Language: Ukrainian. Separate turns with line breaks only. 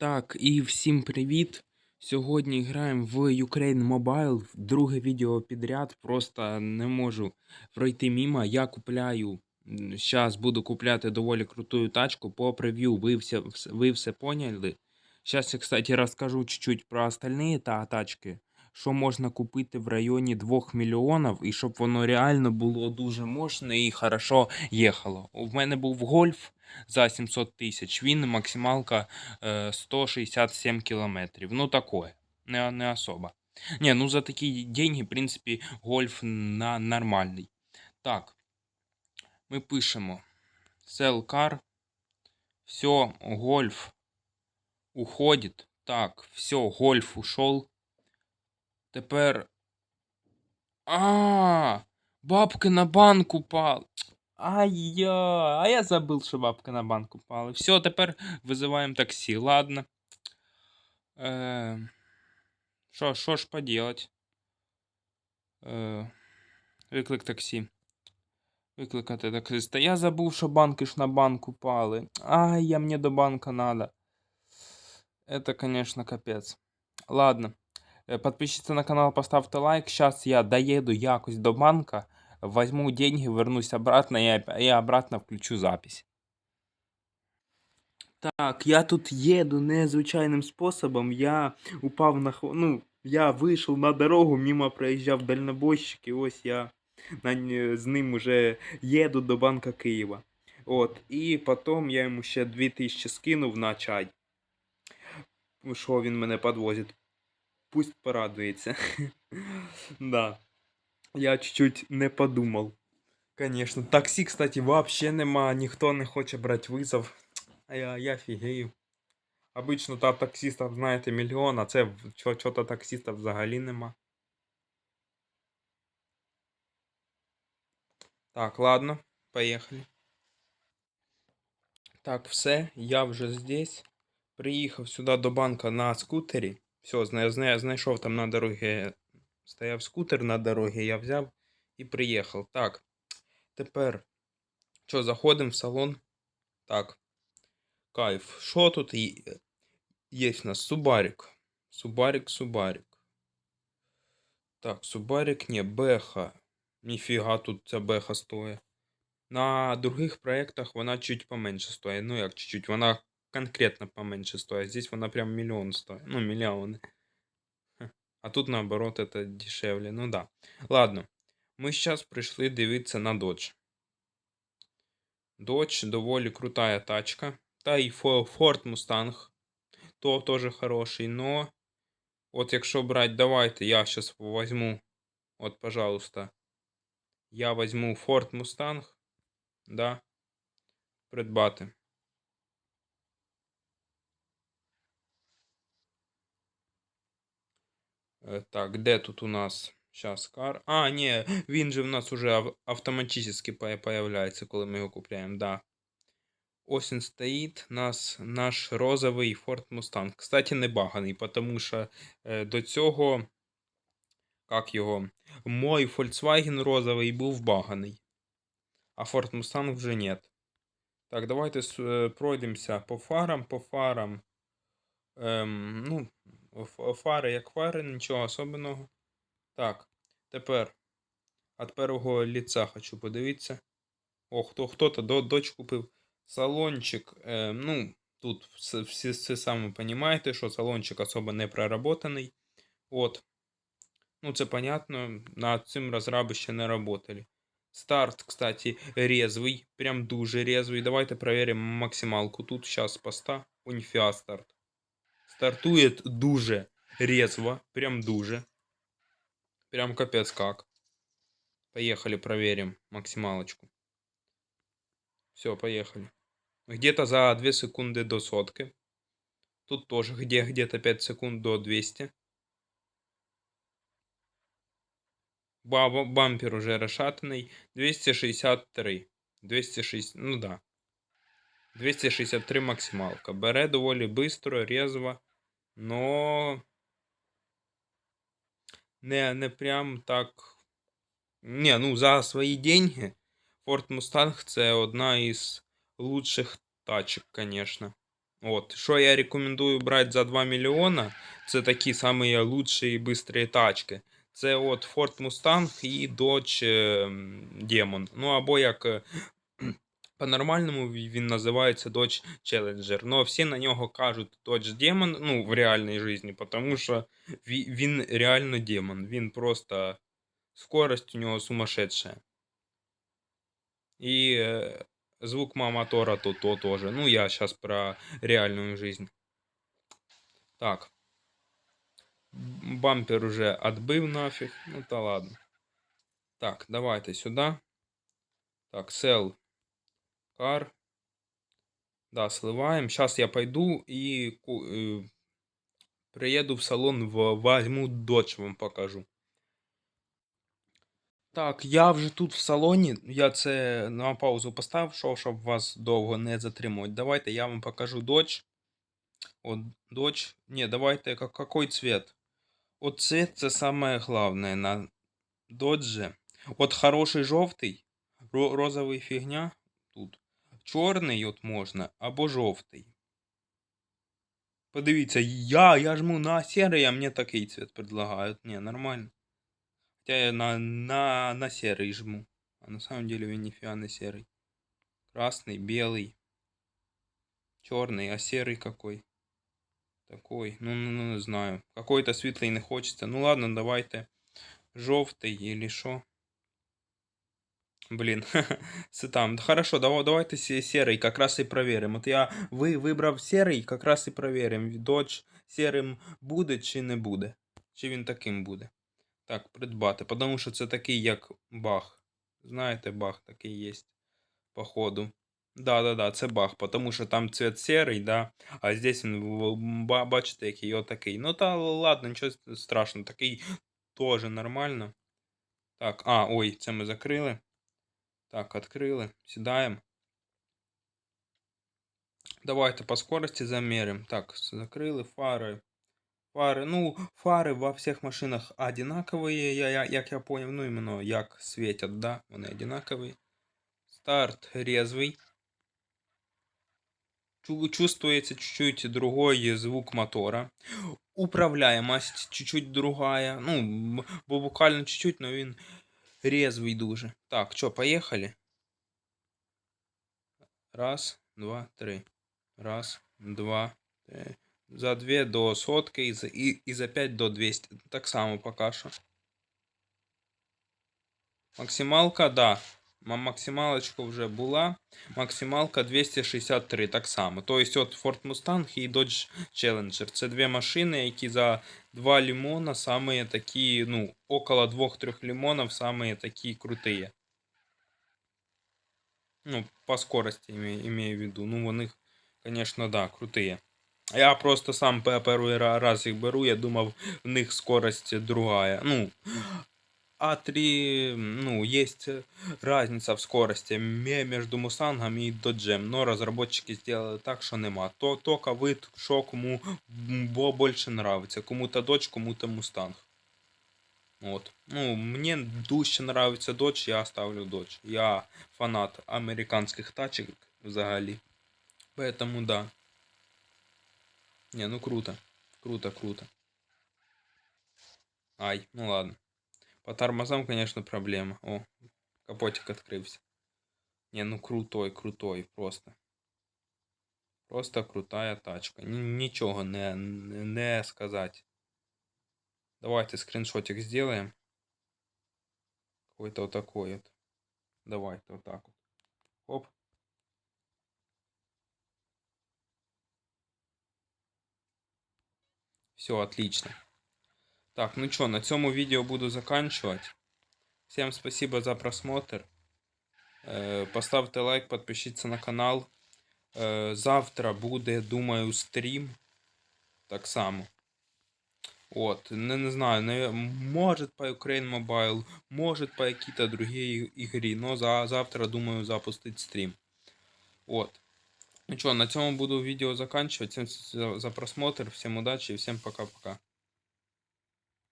Так, і всім привіт! Сьогодні граємо в Ukraine Mobile. Друге відео підряд. Просто не можу пройти мімо. Я купляю. Зараз буду купляти доволі крутую тачку. По прев'ю ви все, ви все поняли. Зараз я, кстати, розкажу чуть-чуть про остальні та тачки. Що можна купити в районі 2 мільйонів, і щоб воно реально було дуже мощне і хорошо їхало. У мене був гольф за 700 тисяч. Він максималка э, 167 километров. Ну, такое. Не, не особо. Не, ну за такие деньги, в принципе, гольф на нормальний. Так. Ми пишемо. Sell car. Все, гольф уходит. Так, все, гольф ушел. Тепер. А, бабки на банк упал. Ай-я, а я забыл, що бабка на банк упала. Все, тепер визиваємо таксі. Ладно. Е, Що, що ж поделать? Е, Виклик таксі. Викликати таксиста. Я забув, що банки ж на банк упали. Ай, я мені до банка надо. Это, конечно, капец. Ладно. Э, Подпишіться на канал, поставте лайк. Сейчас я доеду якось до банка, возьму деньги, вернусь обратно и обратно включу запись. Так, я тут еду незвичайним способом. Я упав на хво- ну, я вийшов на дорогу, мимо проїжджав дальнобойщик, і ось я на... з ним уже їду до Банка Києва. От, і потім я йому ще 2000 скинув на чай. Що він мене підвозить. Пусть порадується. Да. Я чуть-чуть не подумав. Конечно. Таксі, кстати, вообще нема, ніхто не хоче брати визов. А я, я фігею. Обично там таксистів, знаєте, мільйон, а це чого-то таксистів взагалі нема. Так, ладно, поїхали. Так, все, я вже здесь. Приїхав сюди до банка на скутері. Все, зна, зна, знайшов там на дорогі. Стояв скутер на дорогі, я взяв і приїхав. Так. Тепер. Що, заходимо в салон? Так. Кайф. Що тут є? В нас Субарик. Субарик, Субарик. Так, Субарик, не, Беха. Ніфіга тут ця Беха стоїть. На других проєктах вона чуть поменше стоїть. Ну як чуть-чуть, вона конкретно поменше стоїть. Здесь вона прям мільйон стоїть. Ну, мільйони. Хе. А тут наоборот это дешевле. Ну да. Ладно. Ми зараз прийшли дивитися на Dodge. Dodge доволі крутая тачка. Та і Фо- Ford Mustang. То теж хороший, но. От якщо брати, давайте я зараз возьму. От, пожалуйста. Я возьму Ford Mustang. Да. Придбати. Так, де тут у нас зараз кар? А, ні, він же в нас уже автоматически по- появляється, коли ми його купляємо, да. Ось він стоїть, нас, наш розовий Ford Mustang. Кстати, не баганий, тому що е, до цього, як його, мой Volkswagen розовий був баганий. А Ford Mustang вже нет. Так, давайте е, пройдемося по фарам, по фарам. Ем, ну, фари як фари, нічого особливого. Так, тепер від першого ліца хочу подивитися. О, хто, хто-то до, дочь купив салончик. Е, ну, тут все, всі самі розумієте, що салончик особо не проработаний. От. Ну, це понятно, над цим розраби ще не работали. Старт, кстати, резвий, прям дуже резвий. Давайте проверим максималку. Тут сейчас поста. Унифиа старт. Стартует дуже резво, прям дуже. Прям капец как. Поехали, проверим максималочку. Все, поехали. Где-то за 2 секунды до сотки. Тут тоже где- где-то 5 секунд до 200. Ба- ба- Бампер уже расшатанный. 263. 260, ну да. 263 максималка. Бере доволі бистро, резво, но не, не прям так. Не, ну за свої деньги Ford Mustang це одна із лучших тачок, конечно. От, що я рекомендую брати за 2 мільйона, це такі самі лучші і бистрі тачки. Це от Ford Mustang і Dodge Demon. Ну або як е, по-нормальному ві- він називається Dodge Challenger. Ну, всі на нього кажуть Dodge Demon, ну, в реальній житті, тому що ві- він реально демон. Він просто скорость у нього сумасшедшая. И э, звук ма- мотора то, то тоже. Ну, я сейчас про реальную жизнь. Так. М, Бампер уже отбив нафиг. Ну та ладно. Так, давайте сюда. Так, sell car. Да, сливаем. Сейчас я пойду и э, приеду в салон, возьму дочь вам покажу. Так, я вже тут в салоні. Я це на паузу поставив, що- щоб вас довго не затримувати. Давайте я вам покажу дочь. От дочь. Ні, давайте какой цвет? От цвет це саме головне на додже. От хороший жовтий, ро- розовий фігня. Чорний от можна, або жовтий. Подивіться, я, я жму на серий, а мені такий цвет предлагають. Ні, нормально. Хотя я на, на, на серый жму. А на самом деле он нифига не серый. Красный, белый, черный, а серый какой? Такой, ну, ну, ну не знаю. Какой-то світлий не хочеться. Ну ладно, давайте. Жовтий или що? Блін, це там. Хорошо, давайте се- серий, как раз і проверим. От я ви вибрав серий, как раз і проверим. Додж серим буде чи не буде. Чи він таким буде. Так, придбати. Потому що це такий, як баг. Знаєте, баг такий є. Походу. Да-да-да, це баг, потому що там цвет серий, да, а здесь він, бачите, який отакий. Ну та ладно, нічого страшного, такий теж нормально. Так, а, ой, це ми закрили. Так, відкрили. Сідаємо. Давайте по скорості замерим. Так, закрили фари. Фари, ну, фари во всіх машинах одинаковые, я, я, як я понял, ну, іменно як світять, да, вони одинакові. Старт резвий. Чувствуется чуть-чуть другой звук мотора. Управляемость чуть-чуть другая. Ну, буквально чуть-чуть, но він резвий дуже. Так, що, поїхали? Раз, два, три. Раз, два, три. За дві до сотки і за, і, і за 5 до 200. Так само поки що. Максималка, да. Ма- Максималочка вже була. Максималка 263, так само. Тобто от Ford Mustang і Dodge Challenger. Це дві машини, які за 2 лимона самые такі, ну, около 2-3 лимонов самые такі крутые. Ну, по скорости име- имею в виду. Ну, вони, конечно, да, крутые. Я просто сам пе- перший ра- раз їх беру, я думав, в них скорость другая. Ну, А3, ну, есть разница в скорости ме- между Мусангом и Доджем, но разработчики сделали так, що нема. То только ви, що кому бо більше нравится. Кому-то Dodge, кому-то Мустанг. Вот. Ну, мне дужче нравится Dodge, я ставлю Dodge. Я фанат американських тачок взагалі. Поэтому да. Не, ну круто. Круто, круто. Ай, ну ладно. По тормозам, конечно, проблема. О, капотик открылся. Не, ну крутой, крутой, просто. Просто крутая тачка. Нічого не, не, сказать. Давайте скриншотик сделаем. Какой-то вот такой вот. Давайте вот так вот. Оп. Все, отлично. Так, ну что, на цьому відео буду заканчивать. Всем спасибо за просмотр. Е, Поставте лайк, підпишіться на канал. Е, Завтра буде, думаю, стрім. Так само. От, не, не знаю, не, может по Ukraine Mobile, может по какие-то другие игры, но за, завтра думаю запустить стрім. От. Ну что, на цьому буду відео заканчивать. Всем за, за просмотр, всем удачи и всем пока-пока.